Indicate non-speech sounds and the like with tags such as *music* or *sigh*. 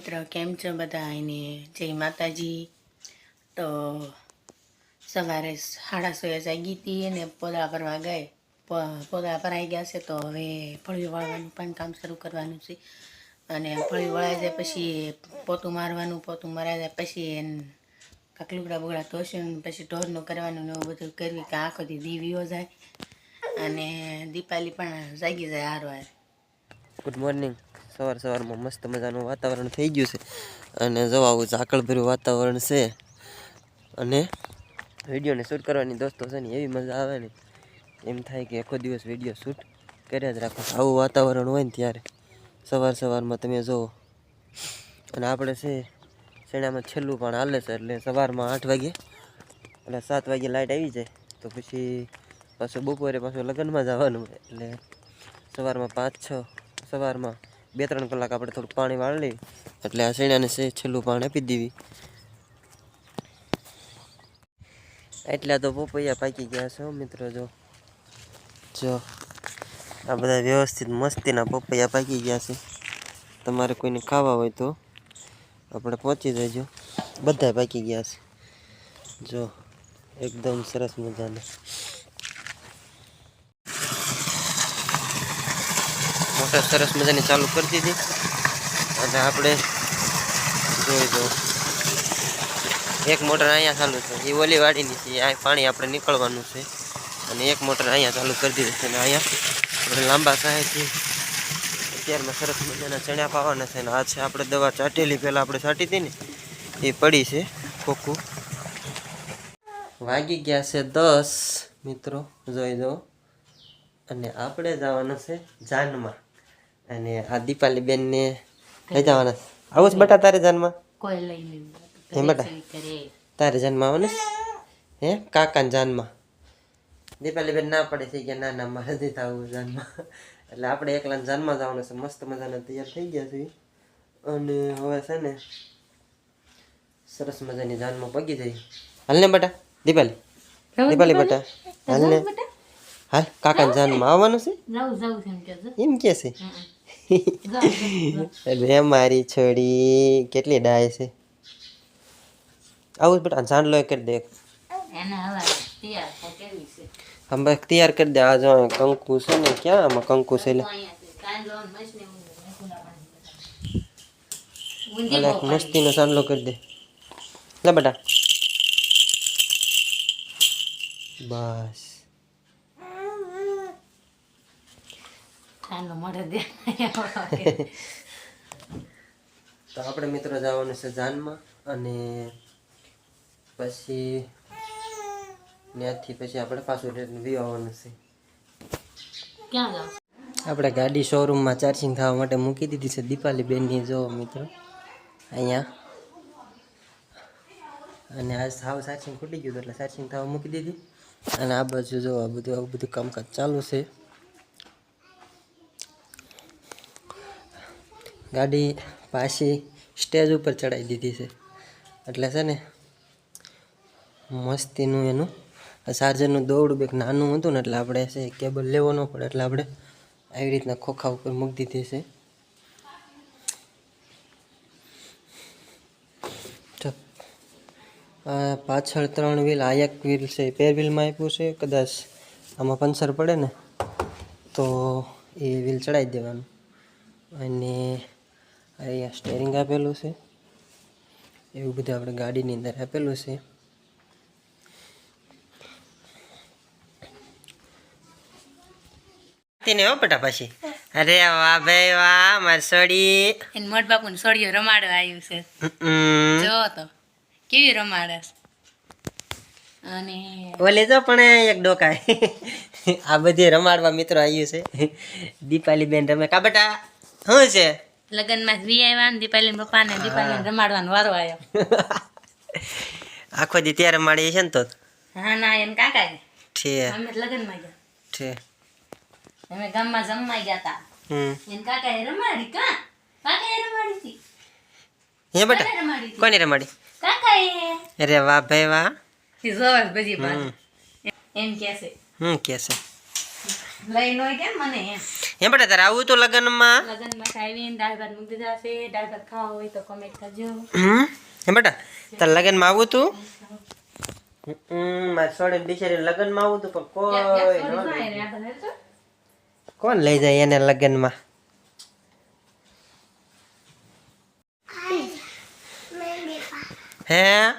કેમ છો બધા એને જય માતાજી. તો સવારે સાડા સોએ જાગી હતી અને પોદા ભરવા ગઈ. પોદા ભરાઈ ગયા છે, તો હવે ફળિયું વાળવાનું પણ કામ શરૂ કરવાનું છે. અને ફળિયું વળાઈ જાય પછી પોતું મારવાનું, પોતું મરાઈ જાય પછી એને કાંક લુગડા બુગડા ધોશું પછી ઢોરનું કરવાનું ને એવું બધું કરવી કે આખો દી દીવીઓ જાય. અને દીપાલી પણ જાગી જાય હારો હાર ગુડ મોર્નિંગ સવાર સવારમાં મસ્ત મજાનું વાતાવરણ થઈ ગયું છે. અને જો આવું ઝાકળભર્યું વાતાવરણ છે. અને વિડીયોને શૂટ કરવાની દોસ્તો છે ને એવી મજા આવે ને. એમ થાય કે આખો દિવસ વીડિયો શૂટ કર્યા જ રાખો. આવું વાતાવરણ હોય ને ત્યારે સવાર સવારમાં તમે જુઓ. અને આપણે છે શેણામાં છેલ્લું પણ હાલે છે એટલે સવારમાં આઠ વાગે એટલે સાત વાગે લાઇટ આવી જાય તો પછી પાછું બપોરે પાછું લગ્નમાં જવાનું એટલે સવારમાં પાંચ છ સવારમાં બે ત્રણ કલાક આપણે થોડું પાણી વાળી એટલે આ શેણાને છેલ્લું પાણી આપી દેવી એટલા તો પોપૈયા પાકી ગયા છે, મિત્રો, જો. જો, આ બધા વ્યવસ્થિત મસ્તીના પપૈયા પાકી ગયા છે. તમારે કોઈને ખાવા હોય તો આપણે પહોંચી જજો. બધા પાકી ગયા છે. જો, એકદમ સરસ મજાના. મોટર સરસ મજાની ચાલુ કરી દીધી. અને આપણે જોઈ દો એક મોટર અહીંયા ચાલુ છે. એ ઓલી વાડીની છે. આ પાણી આપણે નીકળવાનું છે. અને એક મોટર અહીંયા ચાલુ કરી દીધી છે. અને અહીંયા આપણે લાંબા સાહેબથી અત્યારમાં સરસ મજાના ચણ્યા પાવાના છે. અને આ છે આપણે દવા ચાટેલી. પહેલાં આપણે ચાટી હતી ને, એ પડી છે ખોખું. વાગી ગયા છે દસ મિત્રો, જોઈ દો અને આપણે જવાના છે જાનમાં. અને આ દીપાલી બેનને લઈ જવાના. આવું જ બટા તારે જાનમાં? કોઈ લઈ હે બટા? તારે જન્મ આવવાનું ને હે? કાકાને જાનમાં. દીપાલી બેન ના પડે છે કે ના ના મારે નથી થવું જન્મ. એટલે આપણે એકલા જાનમાં જવાનું છે. મસ્ત મજાના તૈયાર થઈ ગયા છે અને હવે છે ને સરસ મજાની જાનમાં પગી જઈ હાલ ને બેટા દીપાલી. દીપાલી બેટા હાલ ને. હાલ કાકા જાનમાં આવવાનું છે? એમ કે છે. અરે મારી છોડી કેટલી ડાય છે? આવું બેટા જાંડલો એ કરી દે હમ બસ તૈયાર કરી દે આ જો કંકુ છે ને ક્યાં આમાં કંકુ છે. એટલે મસ્તીનો ચાંદલો કરી દે. લે બેટા. બસ. મળે દે *laughs* તો આપણે મિત્રો જવાનું છે જાનમાં અને પછી ત્યાંથી પછી આપણે પાછું રિટર્ન વી આવવાનું છે. ક્યાં જાવ? આપણે ગાડી શોરૂમમાં ચાર્જિંગ થવા માટે મૂકી દીધી છે દીપાલી બેનની જો મિત્રો. અહીંયા. અને આજ સાવ ચાર્જિંગ ખૂટી ગયું એટલે ચાર્જિંગ થવા મૂકી દીધી. અને આ બાજુ જો આ બધું આવું બધું કામકાજ ચાલુ છે. ગાડી પાછી સ્ટેજ ઉપર ચડાવી દીધી છે. એટલે છે ને, મસ્તીનું એનું ચાર્જરનું દોરડું બેક નાનું હતું ને, એટલે આપણે છે કેબલ લેવો ન પડે, એટલે આપણે આવી રીતના ખોખા ઉપર મૂકી દીધી છે. પાછળ ત્રણ વ્હીલ આ એક વ્હીલ છે પેર વ્હીલમાં આપ્યું છે, કદાચ આમાં પંચર પડે ને, તો એ વ્હીલ ચડાવી દેવાનું. અને અહીંયા સ્ટેરિંગ આપેલું છે. એવું બધું આપણે ગાડીની અંદર આપેલું છે. ને હો બેટા પછી અરે વાહ ભાઈ વાહ મારી સોડી. એને મોટ બાપુને સોડિયો રમાડવા આવ્યું છે. જો તો કેવી રમાડે અને ઓલે જો પણ એક ડોકાય આ બધી રમાડવા મિત્રો આવ્યું છે. દીપાલી બેન રમે. કા બેટા શું છે? લગ્નમાં વી આવ્યા ને દીપાલી પપ્પાને દીપાલી રમાડવાનો વારો આવ્યો *laughs* આખો દી ત્યારે રમાડી છે ને તો? હા ના એને કાકા ઠે. અમે લગ્નમાં ગયા. ઠે. અમે ગામમાં જમવા ગયા હતા હમ. એને કાકા એ રમાડી કા? કાકા એ રમાડી હતી. હે બેટા કોને રમાડી હતી. કોની રમાડી? કાકા એ. અરે વાહ ભાઈ વાહ. ઈ બધી બાજુ એમ કે છે. શું લઈ નો કેમ મને એમ. હે બેટા તારે આવું તો લગ્નમાં? લગ્નમાં આવીને દાળ ભાત મૂકી દીધા છે દાળ ભાત ખાવા હોય તો કમેન્ટ કરજો. હમ? હે બેટા તારે લગ્નમાં આવું તું હમ મારે છોડીને બિચારી લગ્નમાં આવું તું પણ કોઈ ન લઈ જાય. કોણ લઈ જાય એને લગ્નમાં? હે?